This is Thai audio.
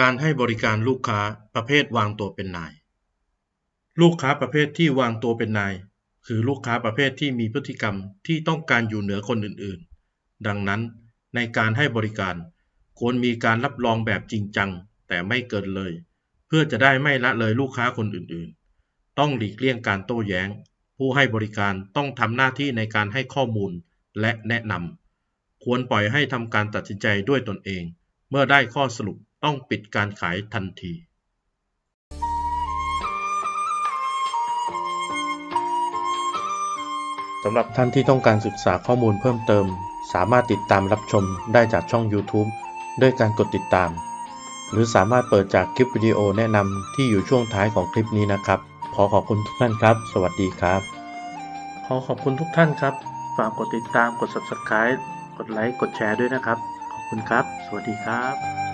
การให้บริการลูกค้าประเภทวางตัวเป็นนาย ลูกค้าประเภทที่วางตัวเป็นนาย คือลูกค้าประเภทที่มีพฤติกรรมที่ต้องการอยู่เหนือคนอื่นๆ ดังนั้นในการให้บริการ ควรมีการรับรองแบบจริงจัง แต่ไม่เกินเลย เพื่อจะได้ไม่ละเลยลูกค้าคนอื่นๆ ต้องหลีกเลี่ยงการโต้แย้ง ผู้ให้บริการต้องทำหน้าที่ในการให้ข้อมูลและแนะนำควรปล่อยให้ทำการตัดสินใจด้วยตนเอง เมื่อได้ข้อสรุป ต้องปิดการขายทันทีสำหรับท่านที่ต้องการศึกษาข้อมูลเพิ่มเติม สามารถติดตามรับชมได้จากช่อง YouTube ด้วยการกดติดตาม หรือสามารถเปิดจากคลิปวิดีโอแนะนำที่อยู่ช่วงท้ายของคลิปนี้นะครับ ขอขอบคุณทุกท่านครับ สวัสดีครับ ขอขอบคุณทุกท่านครับ ฝากกดติดตามกด Subscribe กดไลค์กดแชร์ด้วยนะครับ ขอบคุณครับ สวัสดีครับ